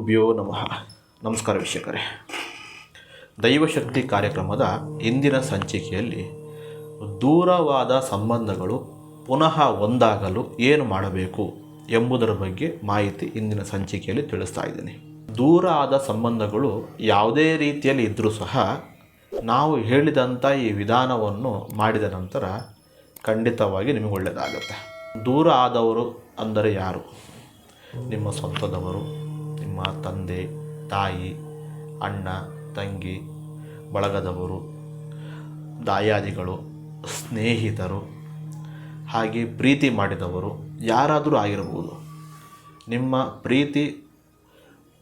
ಗುರುಭ್ಯೋ ನಮಃ. ನಮಸ್ಕಾರ ವೀಕ್ಷಕರೇ. ದೈವಶಕ್ತಿ ಕಾರ್ಯಕ್ರಮದ ಇಂದಿನ ಸಂಚಿಕೆಯಲ್ಲಿ ದೂರವಾದ ಸಂಬಂಧಗಳು ಪುನಃ ಒಂದಾಗಲು ಏನು ಮಾಡಬೇಕು ಎಂಬುದರ ಬಗ್ಗೆ ಮಾಹಿತಿ ಇಂದಿನ ಸಂಚಿಕೆಯಲ್ಲಿ ತಿಳಿಸ್ತಾ ಇದ್ದೀನಿ. ದೂರ ಆದ ಸಂಬಂಧಗಳು ಯಾವುದೇ ರೀತಿಯಲ್ಲಿ ಇದ್ದರೂ ಸಹ ನಾವು ಹೇಳಿದಂಥ ಈ ವಿಧಾನವನ್ನು ಮಾಡಿದ ನಂತರ ಖಂಡಿತವಾಗಿ ನಿಮಗೆ ಒಳ್ಳೆಯದಾಗುತ್ತೆ. ದೂರ ಆದವರು ಅಂದರೆ ಯಾರು? ನಿಮ್ಮ ಸ್ವಂತದವರು ತಂದೆ, ತಾಯಿ, ಅಣ್ಣ, ತಂಗಿ, ಬಳಗದವರು, ದಾಯಾದಿಗಳು, ಸ್ನೇಹಿತರು, ಹಾಗೆ ಪ್ರೀತಿ ಮಾಡಿದವರು ಯಾರಾದರೂ ಆಗಿರಬಹುದು ನಿಮ್ಮ ಪ್ರೀತಿ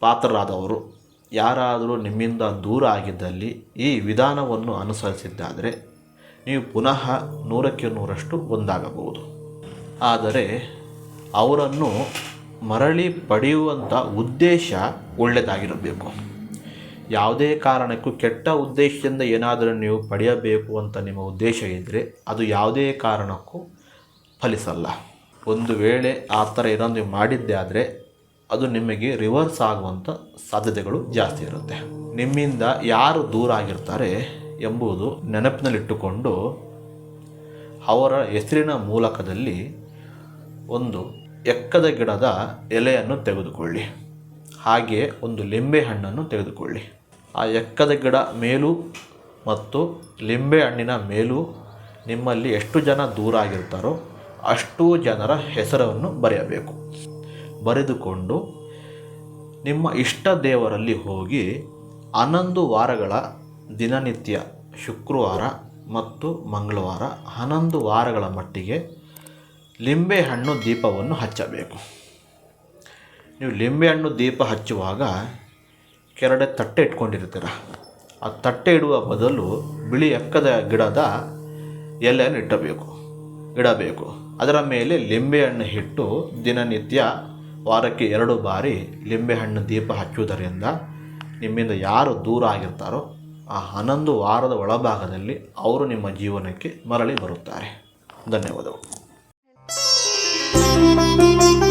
ಪಾತ್ರರಾದವರು ಯಾರಾದರೂ ನಿಮ್ಮಿಂದ ದೂರ ಆಗಿದ್ದಲ್ಲಿ ಈ ವಿಧಾನವನ್ನು ಅನುಸರಿಸಿದ್ದಾದರೆ ನೀವು ಪುನಃ ನೂರಕ್ಕೆ ನೂರಷ್ಟು ಒಂದಾಗಬಹುದು. ಆದರೆ ಅವರನ್ನು ಮರಳಿ ಪಡೆಯುವಂಥ ಉದ್ದೇಶ ಒಳ್ಳೆಯದಾಗಿರಬೇಕು ಯಾವುದೇ ಕಾರಣಕ್ಕೂ ಕೆಟ್ಟ ಉದ್ದೇಶದಿಂದ ಏನಾದರೂ ನೀವು ಪಡೆಯಬೇಕು ಅಂತ ನಿಮ್ಮ ಉದ್ದೇಶ ಇದ್ದರೆ ಅದು ಯಾವುದೇ ಕಾರಣಕ್ಕೂ ಫಲಿಸಲ್ಲ. ಒಂದು ವೇಳೆ ಆ ಥರ ಏನೋ ನೀವು ಮಾಡಿದ್ದೆ ಆದರೆ ಅದು ನಿಮಗೆ ರಿವರ್ಸ್ ಆಗುವಂಥ ಸಾಧ್ಯತೆಗಳು ಜಾಸ್ತಿ ಇರುತ್ತೆ. ನಿಮ್ಮಿಂದ ಯಾರು ದೂರ ಆಗಿರ್ತಾರೆ ಎಂಬುದು ನೆನಪಿನಲ್ಲಿಟ್ಟುಕೊಂಡು ಅವರ ಹೆಸರಿನ ಮೂಲಕದಲ್ಲಿ ಒಂದು ಎಕ್ಕದ ಗಿಡದ ಎಲೆಯನ್ನು ತೆಗೆದುಕೊಳ್ಳಿ. ಹಾಗೆ ಒಂದು ಲಿಂಬೆ ಹಣ್ಣನ್ನು ತೆಗೆದುಕೊಳ್ಳಿ. ಆ ಎಕ್ಕದ ಗಿಡ ಮೇಲೂ ಮತ್ತು ಲಿಂಬೆ ಹಣ್ಣಿನ ಮೇಲೂ ನಿಮ್ಮಲ್ಲಿ ಎಷ್ಟು ಜನ ದೂರ ಆಗಿರ್ತಾರೋ ಅಷ್ಟು ಜನರ ಹೆಸರನ್ನು ಬರೆಯಬೇಕು. ಬರೆದುಕೊಂಡು ನಿಮ್ಮ ಇಷ್ಟ ದೇವರಲ್ಲಿ ಹೋಗಿ ಹನ್ನೊಂದು ವಾರಗಳ ದಿನನಿತ್ಯ ಶುಕ್ರವಾರ ಮತ್ತು ಮಂಗಳವಾರ ಹನ್ನೊಂದು ವಾರಗಳ ಮಟ್ಟಿಗೆ ಲಿಂಬೆಹಣ್ಣು ದೀಪವನ್ನು ಹಚ್ಚಬೇಕು. ನೀವು ಲಿಂಬೆಹಣ್ಣು ದೀಪ ಹಚ್ಚುವಾಗ ಕೆರಡೆ ತಟ್ಟೆ ಇಟ್ಕೊಂಡಿರ್ತೀರ ಆ ತಟ್ಟೆ ಇಡುವ ಬದಲು ಬಿಳಿ ಎಕ್ಕದ ಗಿಡದ ಎಲೆಯನ್ನು ಇಟ್ಟಬೇಕು, ಇಡಬೇಕು. ಅದರ ಮೇಲೆ ಲಿಂಬೆಹಣ್ಣು ಇಟ್ಟು ದಿನನಿತ್ಯ ವಾರಕ್ಕೆ ಎರಡು ಬಾರಿ ಲಿಂಬೆಹಣ್ಣು ದೀಪ ಹಚ್ಚುವುದರಿಂದ ನಿಮ್ಮಿಂದ ಯಾರು ದೂರ ಆಗಿರ್ತಾರೋ ಆ ಹನ್ನೊಂದು ವಾರದ ಒಳಭಾಗದಲ್ಲಿ ಅವರು ನಿಮ್ಮ ಜೀವನಕ್ಕೆ ಮರಳಿ ಬರುತ್ತಾರೆ. ಧನ್ಯವಾದಗಳು. Música